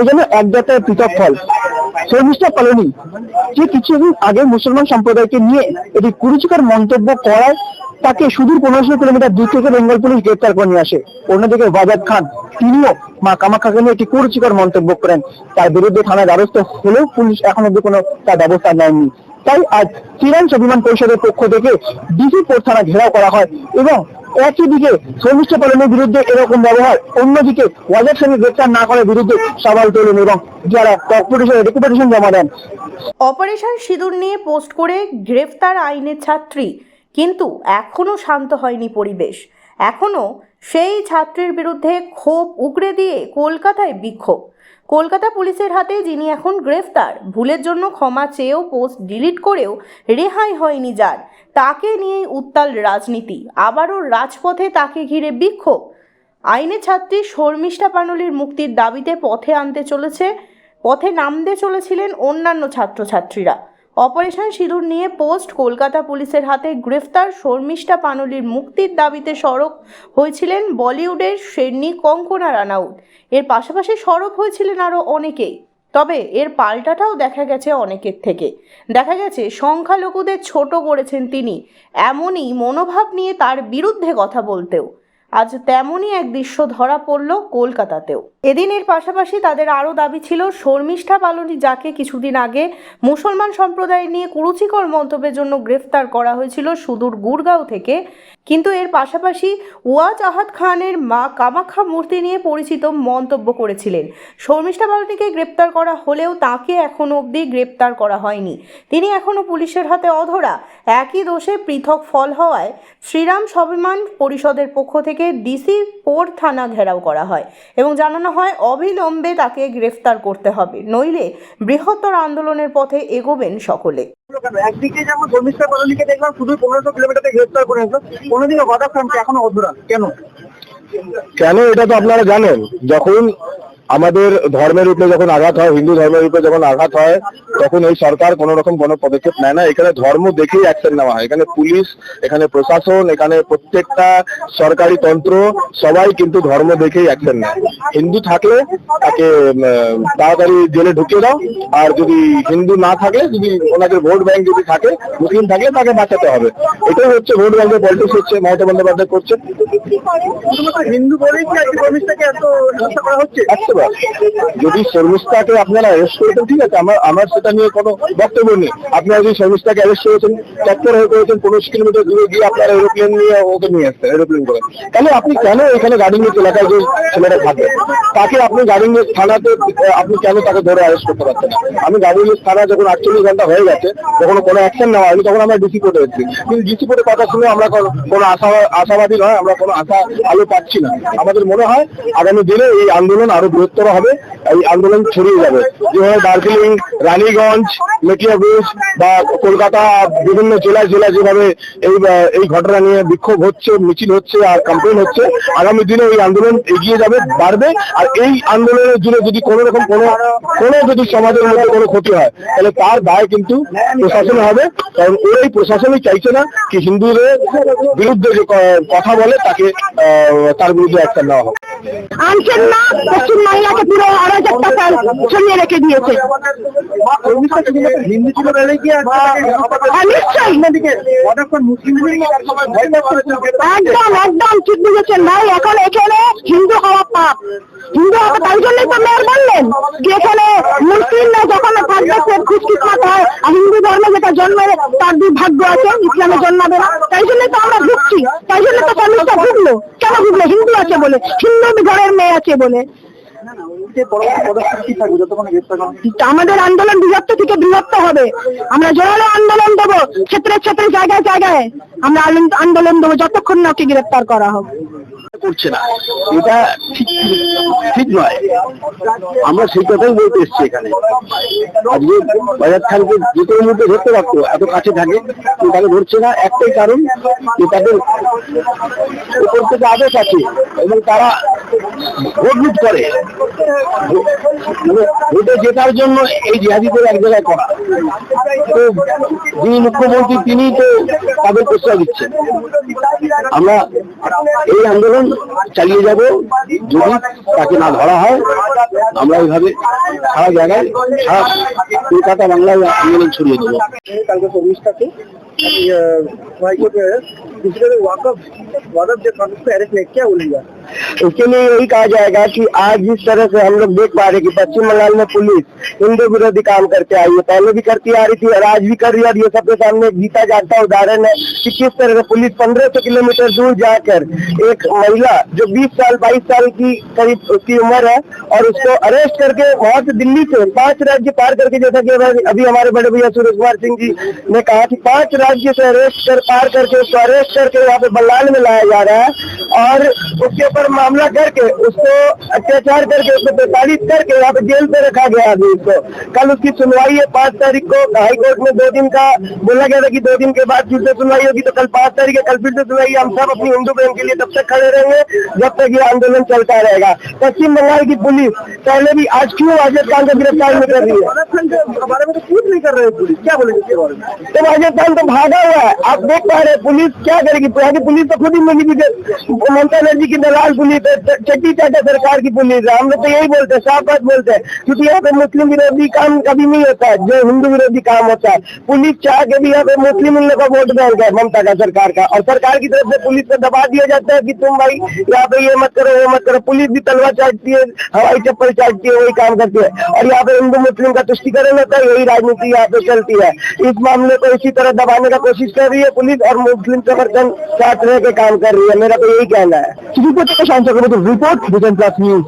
এই এক জাতের পৃথক ফল। শর্মিষ্ঠা যে কিছুদিন আগে মুসলমান সম্প্রদায়কে নিয়ে এটি কুরুচিকর মন্তব্য করায় তাকে সুদূর পনেরোশো কিলোমিটার দূর থেকে বেঙ্গল পুলিশ গ্রেপ্তার করে নিয়ে আসে। অন্যদিকে ওয়াজাদ খান, তিনিও মা কামাখ্যাকে নিয়ে একটি কুরুচিকর মন্তব্য করেন। তার বিরুদ্ধে থানায় দ্বারস্থ হলেও পুলিশ এখন অব্দি কোনো তার ব্যবস্থা নেয়নি। তাই আজ শ্রীরাম স্বাভিমান পরিষদের পক্ষ থেকে ডিসি পোর্ট থানা ঘেরাও করা হয় এবং একই দিকে শর্মিষ্ঠা পালনের বিরুদ্ধে এরকম ব্যবহার, অন্যদিকে ওয়াজাদ খানের গ্রেপ্তার না করার বিরুদ্ধে সওয়াল তোলেন এবং যারা কর্পোরেশনে জমা দেন। অপারেশন সিঁদুর নিয়ে পোস্ট করে গ্রেফতার আইনের ছাত্রী, কিন্তু এখনও শান্ত হয়নি পরিবেশ। এখনও সেই ছাত্রীর বিরুদ্ধে ক্ষোভ উগরে দিয়ে কলকাতায় বিক্ষোভ। কলকাতা পুলিশের হাতে যিনি এখন গ্রেফতার, ভুলের জন্য ক্ষমা চেয়েও পোস্ট ডিলিট করেও রেহাই হয়নি যার। তাকে নিয়েই উত্তাল রাজনীতি। আবারও রাজপথে তাকে ঘিরে বিক্ষোভ। আইনে ছাত্রী শর্মিষ্ঠা পানলির মুক্তির দাবিতে পথে আনতে চলেছে, পথে নামতে চলেছিলেন অন্যান্য ছাত্রছাত্রীরা। অপারেশন সিঁদুর নিয়ে পোস্ট কলকাতা পুলিশের হাতে গ্রেফতার শর্মিষ্ঠা পানলির মুক্তির দাবিতে সড়ক হয়েছিলেন বলিউডের শেরনি কঙ্কনা রানাউত এর পাশাপাশি সরব হয়েছিলেন আরও অনেকেই। তবে এর পাল্টাটাও দেখা গেছে অনেকের থেকে। দেখা গেছে, সংখ্যালঘুদের ছোট করেছেন তিনি। এমনই মনোভাব নিয়ে তার বিরুদ্ধে কথা বলতেও। আজ তেমনই এক দৃশ্য ধরা পড়ল কলকাতাতেও। এদিনের পাশাপাশি তাদের আরও দাবি ছিল, শর্মিষ্ঠা পালনী যাকে কিছুদিন আগে মুসলমান সম্প্রদায় নিয়ে কুরুচিকর মন্তব্যের জন্য গ্রেফতার করা হয়েছিল সুদূর গুরগাঁও থেকে কিন্তু এর পাশাপাশি ওয়াজ আহাদ খানের মা কামাখ্যা মূর্তি নিয়ে পরিচিত মন্তব্য করেছিলেন। শর্মিষ্ঠা পালনীকে গ্রেপ্তার করা হলেও তাকে এখনও অবধি গ্রেপ্তার করা হয়নি। তিনি এখনও পুলিশের হাতে অধরা। একই দোষে পৃথক ফল হওয়ায় শ্রীরাম স্বাভিমান পরিষদের পক্ষ থেকে ডিসি পোর থানা ঘেরাও করা হয় এবং জানানো হয় অবিলম্বে তাকে গ্রেফতার করতে হবে। নইলে বৃহত্তর আন্দোলনের পথে এগোবেন সকলে। একদিকে যেমন ধর্মিষ্ঠা পালনীকে দেখলাম, শুধু পনেরোশো কিলোমিটার গ্রেফতার করে আসলো। কোনোদিনও বাধা খানকে এখনও অধরা। কেন? কেন এটা তো আপনারা জানেন? যখন আমাদের ধর্মের উপরে যখন আঘাত হয় হিন্দু ধর্মের উপরে যখন আঘাত হয় তখন এই সরকার কোনো রকম কোনো পদক্ষেপ নেয় না। এখানে ধর্ম দেখেই অ্যাকশন নেওয়া হয়। এখানে পুলিশ এখানে প্রশাসন এখানে প্রত্যেকটা সরকারি তন্ত্র সবাই কিন্তু ধর্ম দেখেই অ্যাকশন নেয়। হিন্দু থাকলে তাকে তাড়াতাড়ি জেলে ঢুকিয়ে দাও। আর যদি হিন্দু না থাকে যদি ওনাকে ভোট ব্যাংক যদি থাকে মুসলিম থাকলে তাকে বাঁচাতে হবে। এটাই হচ্ছে ভোট ব্যাংকের পলিটিক্স হচ্ছে মমতা বন্দ্যোপাধ্যায় করছে। হিন্দু বলেই কি আজকে এত করা হচ্ছে? বার যদি শর্মিষ্ঠাকে আপনারা অ্যারেস্ট করেছেন ঠিক আছে, আমার আমার সেটা নিয়ে কোনো বক্তব্য নেই। আপনারা যদি শর্মিষ্ঠাকে অ্যারেস্ট করেছেন তৎপর হয়ে করেছেন পনেরোশো কিলোমিটার দূরে গিয়ে আপনারা এরোপ্লেন নিয়ে ওকে নিয়ে আসছেন এরোপ্লেন করে। তাহলে আপনি কেন এখানে গার্ডিংয়ের এলাকায় যে ছেলেটা থাকে তাকে আপনি গার্ডিংয়ের থানাতে আপনি কেন তাকে ধরে অ্যারেস্ট করতে পারছেন? আমি গার্ডিংয়ের থানা যখন আটচল্লিশ ঘণ্টা হয়ে গেছে, যখন কোনো অ্যাকশন নেওয়া হয়নি, তখন আমরা ডিসি কোর্টে এসেছি। কিন্তু ডিসি কোর্টের কথা শুনে আমরা কোনো আশা, আশাবাদী নয়, আমরা কোনো আশা আলো পাচ্ছি না। আমাদের মনে হয় আগামী দিনে এই আন্দোলন আরও বৃহত্তর হবে, এই আন্দোলন ছড়িয়ে যাবে। যেভাবে দার্জিলিং, রানীগঞ্জ মেটিয়াবুজ বা কলকাতা, বিভিন্ন জেলায় জেলায় যেভাবে এই এই ঘটনা নিয়ে বিক্ষোভ হচ্ছে, মিছিল হচ্ছে আর কমপ্লেন হচ্ছে, আগামী দিনে এই আন্দোলন এগিয়ে যাবে, বাড়বে। আর এই আন্দোলনের জন্য যদি কোনো রকম কোনো কোনো যদি সমাজের মধ্যে কোনো ক্ষতি হয়, তাহলে তার দায় কিন্তু প্রশাসন হবে। কারণ ওই প্রশাসনই চাইছে না কি হিন্দুদের বিরুদ্ধে যে কথা বলে তাকে তার বিরুদ্ধে অ্যাকশন নেওয়া হবে আনছেন না পুরো অরাজকতা ছড়িয়ে রেখে দিয়েছে। হ্যাঁ, মুসলিম পাচ্ছিল একদম একদম ঠিক বুঝেছেন ভাই এখন এখানে হিন্দু হওয়া পাপ। হিন্দু হওয়া তাই জন্যই তো মেয়র বললেন যে এখানে মুসলিমরা যখন থাকবে সে খুশকিসমত হয় আর হিন্দু ধর্মে যেটা জন্মের তার দুর্ভাগ্য আছে ইসলামে জন্মাবে না। তাই জন্যই তো আমরা তাই জন্য তো কলেজটা কেন হিন্দু আছে বলে। হিন্দু ঘরের মেয়ে আছে বলে? আমাদের আন্দোলন বৃহত্তর থেকে বৃহত্তর হবে। আমরা জোরালো আন্দোলন দেবো। ক্ষেত্রে ক্ষেত্রে জায়গায় জায়গায়। আমরা আন্দোলন- আন্দোলন দেবো। যতক্ষণ না ওকে গ্রেপ্তার করা হবে করছে না। এটা ঠিক ঠিক নয়। আমরা সেই কথাই বলতে এসছি এখানে। আজকে বাজার খানকে যে কোনো মুহূর্তে ধরতে পারতো, এত কাছে থাকে তাকে ধরছে না। একটাই কারণ যে তাদের উপর থেকে আদেশ আছে এবং তারা ভোট লুট করে। ভোটে জেতার জন্য এই জিহাদিদের এক জায়গায় করা। তো যিনি মুখ্যমন্ত্রী তিনি তো তাদের প্রশ্রয় দিচ্ছেন। আমরা এই আন্দোলন চালিয়ে যাব যদি তাকে না ধরা হয় আমরা এইভাবে সারা জায়গায় সারা কলকাতা বাংলায় আন্দোলন ছড়িয়ে দেবো কালকে শর্মিষ্ঠাকে हाईकोर्ट में दूसरे में वाकफ वाकफ जो कांग्रेस को अरेस्ट नहीं क्या बोलेगा इसके लिए यही कहा जाएगा कि आज जिस तरह से हम लोग देख पा रहे कि पश्चिम बंगाल में पुलिस हिंदू विरोधी काम करके आई है। पहले भी करती आ रही थी और आज भी कर रही है। ये सबके सामने एक जीता जागता उदाहरण है कि किस तरह से पुलिस पंद्रह सौ किलोमीटर दूर जाकर एक महिला जो 20 साल 22 साल की करीब उसकी उम्र है और उसको अरेस्ट करके वहाँ से दिल्ली से पाँच राज्य पार करके, जैसा कि अभी- हमारे बड़े भैया सूरज कुमार सिंह जी ने कहा कि पाँच राज्य से अरेस्ट कर, पार करके उसको अरेस्ट करके यहाँ पे बल्लाल में लाया जा रहा है और उसके ऊपर मामला करके उसको अत्याचार करके उसको प्रताड़ित करके यहाँ पे जेल पे रखा गया अभी उसको। कल उसकी सुनवाई है पाँच तारीख को हाई कोर्ट में दो दिन का बोला गया था कि दो दिन के बाद फिर से सुनवाई होगी तो कल पाँच तारीख है कल फिर से सुनवाई है। हम सब अपनी हिंदू बहन के लिए तब तक खड़े रहेंगे जब तक ये आंदोलन चलता रहेगा। पश्चिम बंगाल की पुलिस पहले भी आज क्यों अजय खान को गिरफ़्तार नहीं कर रही है? बारे में तो कुछ नहीं कर रहे पुलिस। क्या बोलेंगे इसके बारे में? तो अजय खान तो भागा हुआ है। आप देख पा रहे हैं पुलिस क्या करेगी? पुलिस तो खुद ही मिली ममता बनर्जी की दलाल पुलिस है चट्टी चाटा सरकार की पुलिस है। हम लोग तो यही बोलते हैं साफ़ बात बोलते हैं। क्योंकि यहाँ पे मुस्लिम विरोधी काम कभी नहीं होता है, जो हिंदू विरोधी काम होता है। पुलिस चाह के भी यहाँ पे मुस्लिम इन लोग का वोट बैंक है, ममता का सरकार का। और सरकार की तरफ़ से पुलिस को दबा दिया जाता है कि तुम भाई यहाँ पे ये मत करो, वो मत करो। पुलिस भी तलवार चाटती है, हवाई चप्पल चाटती है, वही काम करती है। और यहाँ पे हिंदू मुस्लिम का तुष्टिकरण होता है, यही राजनीति यहाँ पे चलती है। इस मामले को इसी तरह दबाने का कोशिश कर रही है पुलिस और मुस्लिम समर्थन साथ रह के काम कर रही है। मेरा तो यही कहना है। रिपोर्ट का থেকে সঞ্চয় রিপোর্ট ভিজন প্লাস নিউজ